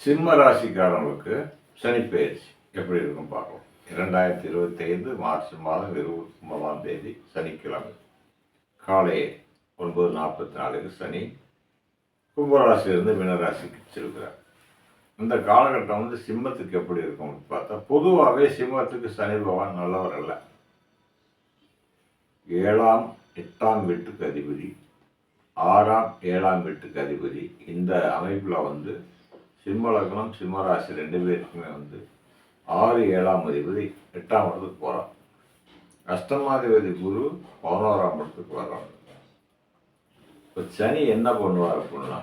சிம்ம ராசிக்காரங்களுக்கு சனிப்பெயர்ச்சி எப்படி இருக்கும் பார்க்கலாம். இரண்டாயிரத்தி இருபத்தி ஐந்து மார்ச் மாதம் இருபத்தி ஒன்பதாம் தேதி சனிக்கிழமை. காலை ஒன்பது நாற்பத்தி நாலுக்கு சனி கும்பராசியிலிருந்து மீனராசிக்கு செல்கிறார். இந்த காலகட்டம் வந்து சிம்மத்துக்கு எப்படி இருக்கும் பார்த்தா பொதுவாகவே சிம்மத்துக்கு சனி பகவான் நல்லவர் அல்ல. ஏழாம் எட்டாம் வீட்டுக்கு அதிபதி ஆறாம் ஏழாம் வீட்டுக்கு அதிபதி. இந்த அமைப்பில் வந்து சிம்ம லக்னம் சிம்ம ராசி ரெண்டு பேருக்குமே வந்து ஆறு ஏழாம் அதிபதி எட்டாம் இடத்துக்கு போகிறான் அஷ்டமாதிபதி குரு பதினோராம் இடத்துக்கு வர்றாங்க இப்போ சனி என்ன பண்ணுவார் அப்படின்னா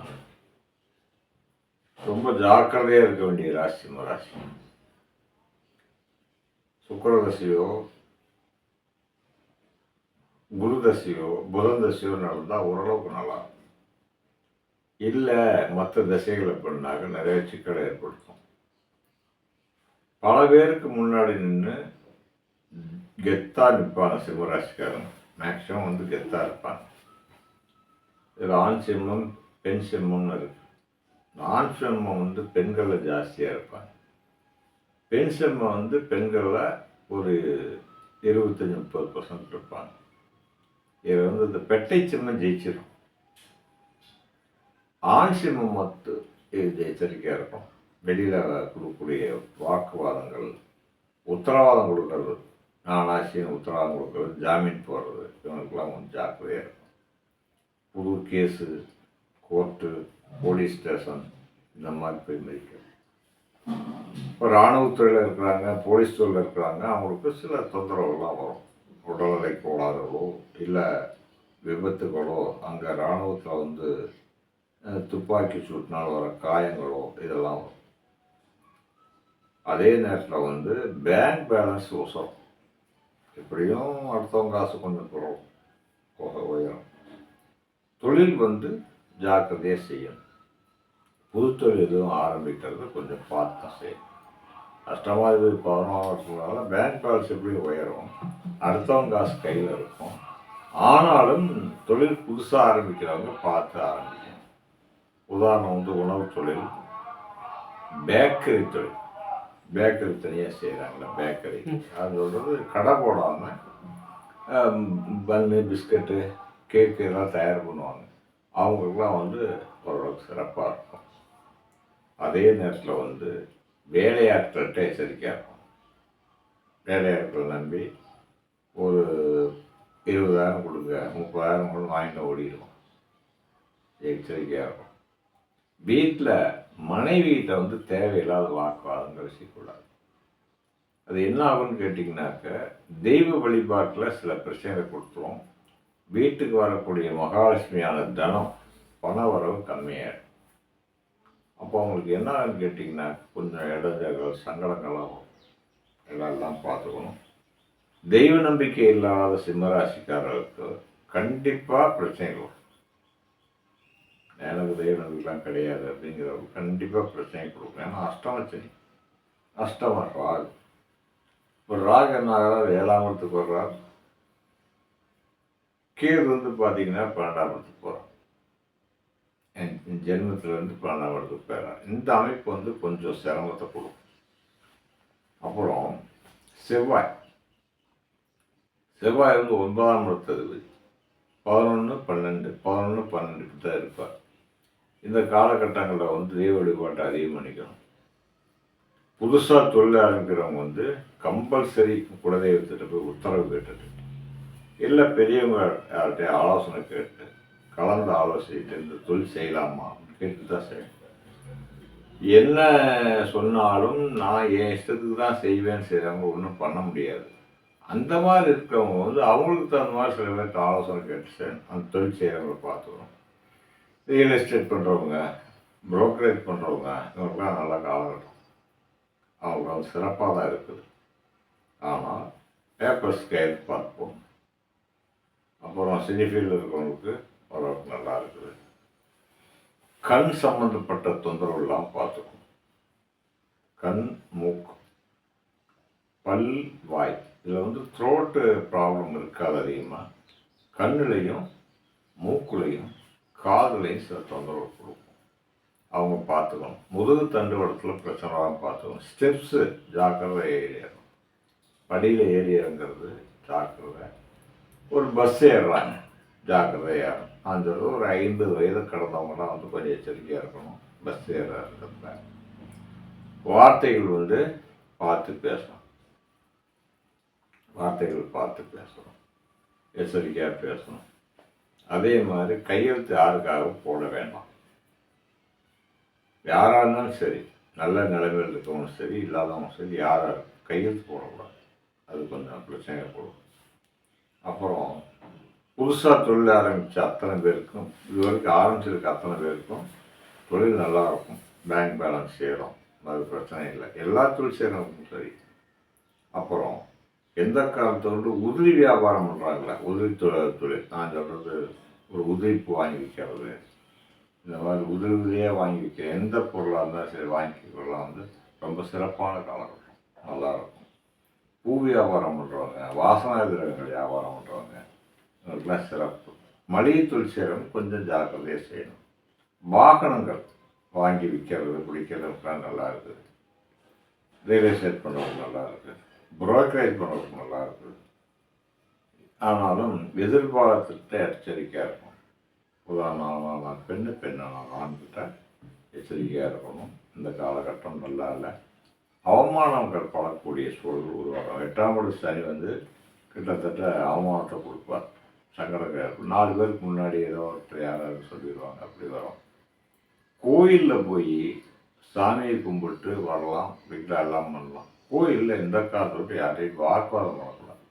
ரொம்ப ஜாக்கிரதையாக இருக்க வேண்டிய ராசி சிம்ம ராசி. சுக்கரதசையோ குருதசையோ புதன் தசையோ நடந்தால் ஓரளவுக்கு நல்லா இருக்கும். இல்லை மற்ற தசைகளை பண்ணாக்க நிறைய சிக்கலை ஏற்படுத்தும். பல பேருக்கு முன்னாடி நின்று கெத்தாக நிற்பாங்க சிம்மராசிக்காரன் மேக்ஸிமம் வந்து கெத்தாக இருப்பாங்க. இதில் ஆண் சிம்மம் பெண் சிம்மம்னு இருக்கு. ஆண் சிம்மம் வந்து பெண்களில் ஜாஸ்தியாக இருப்பாங்க. பெண் சிம்மம் வந்து பெண்களில் ஒரு இருபத்தஞ்சி முப்பது பர்சன்ட் இருப்பாங்க. இதில் வந்து இந்த பெட்டை சிம்மம் ஜெயிச்சிடும் ஆண் சிம்மம் மட்டும் இது எச்சரிக்கையாக இருக்கும். வெளியில் கொடுக்கக்கூடிய வாக்குவாதங்கள் உத்தரவாதம் கொடுக்கறது நானாசின்னு உத்தரவாதம் கொடுக்கறது ஜாமீன் போடுறது இவங்களுக்கெல்லாம் கொஞ்சம் ஜாக்கிரதையாக இருக்கும். புது கேஸு கோர்ட்டு போலீஸ் ஸ்டேஷன் இந்த மாதிரி போய் மதிக்கிறது. இப்போ இராணுவத்துறையில் இருக்கிறாங்க போலீஸ் துறையில் இருக்கிறாங்க அவங்களுக்கு சில தொந்தரவுகள்லாம் வரும். உடல்நிலை கோளாறுகளோ இல்லை விபத்துகளோ அங்கே இராணுவத்தில் வந்து துப்பாக்கி சூட்டினால் வர காயங்களோ இதெல்லாம். வரும் அதே நேரத்தில் வந்து பேங்க் பேலன்ஸ் உசரம் எப்படியும் அடுத்தவங்க காசு கொண்டு போகிறோம் போக உயரும். தொழில் வந்து ஜாக்கிரதையாக செய்யணும். புது தொழில் எதுவும் ஆரம்பிக்கிறது கொஞ்சம் பார்த்து தான் செய்யணும் அஷ்டமாதிபதி பதினோராவதுனால பேங்க் பேலன்ஸ் எப்படி உயரும்? அடுத்தவங்க காசு கையில் இருக்கும். ஆனாலும் தொழில் புதுசாக ஆரம்பிக்கிறவங்க பார்த்து ஆரம்பிக்கணும். உதாரணம் வந்து உணவு தொழில். பேக்கரி தொழில். பேக்கரி தனியாக செய்கிறாங்களா பேக்கரி. அது சொல்கிறது கடை போடாமல் பன்னு பிஸ்கட்டு கேக்கு எல்லாம் தயார் பண்ணுவாங்க. அவங்களுக்குலாம் வந்து ஓரளவுக்கு சிறப்பாக இருக்கும். அதே நேரத்தில் வந்து வேலையாட்கள்கிட்ட எச்சரிக்கையாக இருக்கும். வேலையாட்கள் நம்பி ஒரு இருபதாயிரம் கொடுங்க முப்பதாயிரம் கூட வாங்கிட்டு ஓடிடுவோம். எச்சரிக்கையாக இருக்கும். வீட்டில் மனைவிகிட்ட வந்து தேவையில்லாத வாக்குவாதங்கள் செய்யக்கூடாது. அது என்ன ஆகும்னு கேட்டிங்கனாக்க தெய்வ வழிபாட்டில் சில பிரச்சனைகளை கொடுத்துரும். வீட்டுக்கு வரக்கூடிய மகாலட்சுமியான தனம் பண வரவு கம்மியாயிடும். அப்போ அவங்களுக்கு என்ன ஆகுன்னு கேட்டிங்கன்னா கொஞ்சம் இடைஞ்சல்கள் சங்கடங்களாகும் எல்லாம் இதெல்லாம் பார்த்துக்கணும். தெய்வ நம்பிக்கை இல்லாத சிம்மராசிக்காரர்களுக்கு கண்டிப்பாக பிரச்சனைகள் வரும் எனக்கு தெய்வ கிடையாது அப்படிங்கிறவங்க கண்டிப்பாக பிரச்சனை கொடுக்கும். ஏன்னா அஷ்டமச்சனி. அஷ்டம ராகு. ஒரு ராகு என்ன ஆகிறார்? ஏழாம் இடத்துக்கு வர்றார். கீழ் வந்து பார்த்தீங்கன்னா பன்னெண்டாம் இடத்துக்கு போகிறார் என் ஜென்மத்துலேருந்து பன்னெண்டாம் இடத்துக்கு போயிடறார் இந்த அமைப்பு வந்து கொஞ்சம் சிரமத்தை கொடுக்கும். அப்புறம் செவ்வாய். செவ்வாய் வந்து ஒன்பதாம் இடத்தது பதினொன்று பன்னெண்டு. பதினொன்று பன்னெண்டு தான் இருப்பார். இந்த காலகட்டங்களில் வந்து தெய்வ வழிபாட்டை அதிகம் பண்ணிக்கணும் புதுசாக தொழில் ஆரம்பிக்கிறவங்க வந்து கம்பல்சரி குலதெய்வத்திட்ட போய் உத்தரவு கேட்டுட்டு இல்லை பெரியவங்க யார்கிட்டயும் ஆலோசனை கேட்டு கலந்து ஆலோசிச்சுட்டு இந்த தொழில் செய்யலாமா கேட்டு தான் செய்யணும். என்ன சொன்னாலும் நான் என் இஷ்டத்துக்கு தான் செய்வேன்னு செய்கிறவங்க ஒன்றும் பண்ண முடியாது. அந்த மாதிரி இருக்கிறவங்க வந்து அவங்களுக்கு தகுந்த மாதிரி சில பேருக்கு ஆலோசனை கேட்டு அந்த தொழில் செய்கிறவங்களை பார்த்துக்கணும் ரியல் எஸ்டேட் பண்ணுறவங்க ப்ரோக்கரேஜ் பண்ணுறவங்க இவங்களுக்குலாம் நல்ல காலகட்டம் அவங்க சிறப்பாக தான் இருக்குது. ஆனால் பேப்பர்ஸ் கையில் பார்ப்போம். அப்புறம் சினிஃபீல்டு ஃபீல்டில் இருக்கிறவங்களுக்கு ஓரளவுக்கு நல்லா இருக்குது. கண் சம்மந்தப்பட்ட தொந்தரவுலாம் பார்த்துக்கணும். கண் மூக்கு பல் வாய். இதில் வந்து த்ரோட்டு ப்ராப்ளம் இருக்காது அதிகமாக. கண்ணுலையும் மூக்குலையும் காதுலையும் சில தொந்தரவு கொடுக்கும். அவங்க பார்த்துக்கணும். முதுகு தண்டுவடத்தில் பிரச்சனை வராமல் பார்த்துக்கணும். ஸ்டெப்ஸு ஜாக்கிரதை ஏறிடணும். படியில் ஏறி இறங்குறது ஜாக்கிரதை. ஒரு பஸ் ஏறுறாங்க ஜாக்கிரதை அந்த ஒரு ஐம்பது வயது கடந்தவங்கலாம் வந்து கொஞ்சம் எச்சரிக்கையாக இருக்கணும். பஸ் ஏறுறதுல வார்த்தைகள் வந்து பார்த்து பேசணும். வார்த்தைகள் பார்த்து பேசணும். எச்சரிக்கையாக பேசணும். அதே மாதிரி கையெழுத்து யாருக்காகவும் போட வேண்டாம். யாராக இருந்தாலும் சரி நல்ல நிலைமையில் இருக்கவங்க சரி இல்லாதவங்க சரி யாராக கையெழுத்து போடக்கூடாது. அது கொஞ்சம் பிரச்சனை போடும். அப்புறம் புதுசாக தொழில் ஆரம்பித்த அத்தனை பேருக்கும் இது வரைக்கும் ஆரம்பிச்சிருக்க அத்தனை பேருக்கும் தொழில் நல்லா இருக்கும். பேங்க் பேலன்ஸ் சேரும் அது பிரச்சனை இல்லை. எல்லா தொழில் செய்கிறவங்களுக்கும் சரி. அப்புறம் எந்த காலத்தை வந்து உதிரி வியாபாரம் பண்ணுறாங்களே உதிரி தொழில் நான் சொல்கிறது ஒரு உதிரிப்பு வாங்கி விற்கிறது. இந்த மாதிரி உதிரி உதிரியாக வாங்கி விற்கிற எந்த பொருளாக இருந்தாலும் சரி வாங்கிக்கலாம் வந்து ரொம்ப சிறப்பான காலகட்டம் நல்லா இருக்கும் பூ வியாபாரம் பண்ணுறவங்க வாசனை திரவங்கள் வியாபாரம் பண்ணுறவங்க இவங்களுக்குலாம் சிறப்பு. மளிகை தொழில் செய்கிறவங்க கொஞ்சம் ஜாக்கிரதையாக செய்யணும். வாகனங்கள் வாங்கி விற்கிறது பிடிக்கிறதுலாம் நல்லா இருக்குது. ரியல் எஸ்டேட் பண்ணுறவங்க நல்லா இருக்குது. புரோக்கரேஜ் பண்ணுறதுக்கு நல்லா இருக்குது. ஆனாலும் எதிர்காலத்திட்ட எச்சரிக்கையாக இருக்கும். உதாரணமாக நான் பெண்ணு பெண்ணான ஆண்கிட்ட எச்சரிக்கையாக இருக்கணும். இந்த காலகட்டம் நல்லா இல்லை. அவமானம் படக்கூடிய சூழல் உருவாகும். எட்டாம் படி சனி வந்து கிட்டத்தட்ட அவமானத்தை கொடுப்பார். சங்கடங்கள் நாலு பேருக்கு முன்னாடி ஏதோ ஒருத்தர் யாராவது சொல்லிடுவாங்க அப்படி வரும். கோயிலில் போய் சாமியை கும்பிட்டு வரலாம் வீட்டில் எல்லாம் பண்ணலாம். கோயிலில் எந்த காலத்தோட்டு யாரையும் வாக்குவாதம் பண்ணக்கூடாது.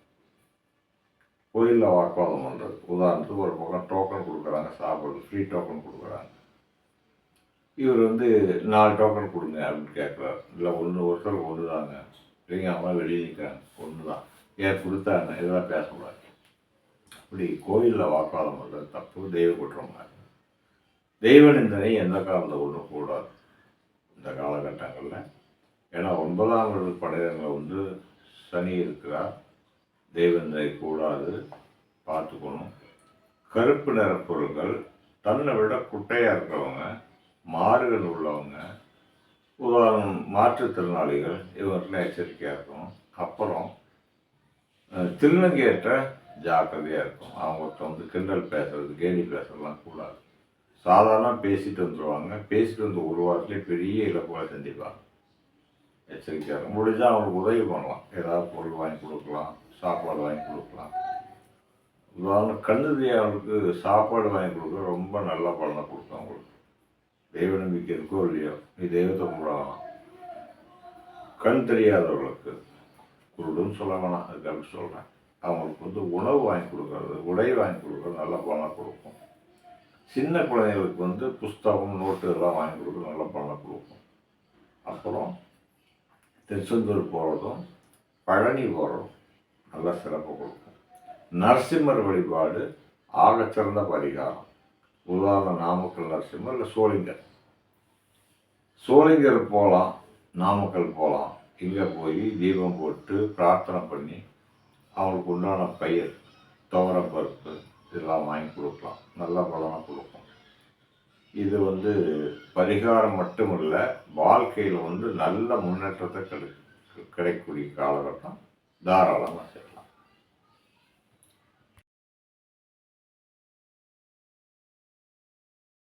கோயிலில் வாக்குவாதம் பண்ணுறது உதாரணத்துக்கு ஒரு பக்கம் டோக்கன் கொடுக்குறாங்க சாப்பிட்றது ஃப்ரீ டோக்கன் கொடுக்குறாங்க. இவர் வந்து நாலு டோக்கன் கொடுங்க அப்படின்னு கேட்குறாரு. இல்லை ஒன்று ஒருத்தர் ஒன்று தாங்க இல்லைங்க அம்மா வெளியே நிற்கிறாங்க ஒன்று தான் ஏன் கொடுத்தாங்க இதெல்லாம் பேசக்கூடாது. இப்படி கோயிலில் வாக்காளம் பண்ணுறது தப்பு. தெய்வ குற்றமாக தெய்வ நிந்தனை எந்த காலத்தில் ஒன்றும் கூடாது. இந்த காலகட்டங்களில். ஏன்னா ஒன்பதாம் வீடு படையிடங்களில் வந்து சனி இருக்கிறார். தெய்வந்தை கூடாது. பார்த்துக்கணும். கருப்பு நிற பொருட்கள் தன்னை விட குட்டையாக இருக்கிறவங்க மாறுகள் உள்ளவங்க உதாரணம் மாற்றுத்திறனாளிகள் இவங்கெல்லாம் எச்சரிக்கையாக இருக்கணும். அப்புறம் திருநங்கையற்ற ஜாக்கிரதையாக இருக்கும் அவங்கள்ட்ட வந்து கிண்டல் பேசுறது கேலி பேசுறதுலாம் கூடாது. சாதாரண பேசிட்டு வந்துடுவாங்க பேசிட்டு வந்து ஒரு வாரத்துலேயே பெரிய இழப்புகளை சந்திப்பாங்க. எச்சரிக்கையாக முடிஞ்சால் அவங்களுக்கு உதவி பண்ணலாம். ஏதாவது பொருள் வாங்கி கொடுக்கலாம் சாப்பாடு வாங்கி கொடுக்கலாம். உதாரணம் கண்ணு தெரியாதவங்களுக்கு சாப்பாடு வாங்கி கொடுக்க ரொம்ப நல்ல பலனை கொடுக்கும் அவங்களுக்கு. தெய்வ நம்பிக்கை இருக்கோ இல்லையோ நீ தெய்வத்தை கும்பிடலாம். கண் தெரியாதவர்களுக்கு குருடுன்னு சொல்ல வேணாம். அதுக்காக சொல்கிறேன் அவங்களுக்கு வந்து உணவு வாங்கி கொடுக்கறது உடை வாங்கி கொடுக்கறது நல்ல பலனை கொடுக்கும். சின்ன குழந்தைகளுக்கு வந்து புஸ்தகம் நோட்டு இதெல்லாம் வாங்கி கொடுக்க நல்ல பலனை கொடுக்கும். அப்புறம் திருச்செந்தூர் போகிறதும் பழனி போகிறதும் நல்ல சிறப்பு கொடுக்கும். நரசிம்மர் வழிபாடு ஆகச்சிறந்த பரிகாரம். உதாரணம் நாமக்கல் நரசிம்மர் இல்லை சோளிங்கர் சோளிங்கர் போகலாம் நாமக்கல் போகலாம் இங்கே போய் தீபம் போட்டு பிரார்த்தனை பண்ணி அவங்களுக்கு உண்டான பயிர் துவரம் பருப்பு இதெல்லாம் வாங்கி கொடுக்கலாம். நல்ல பலனை கொடுக்கும். இது வந்து பரிகாரம் மட்டும் இல்லை வாழ்க்கையில் வந்து நல்ல முன்னேற்றத்தை கிடை கிடைக்கக்கூடிய காலகட்டம் தாராளமாக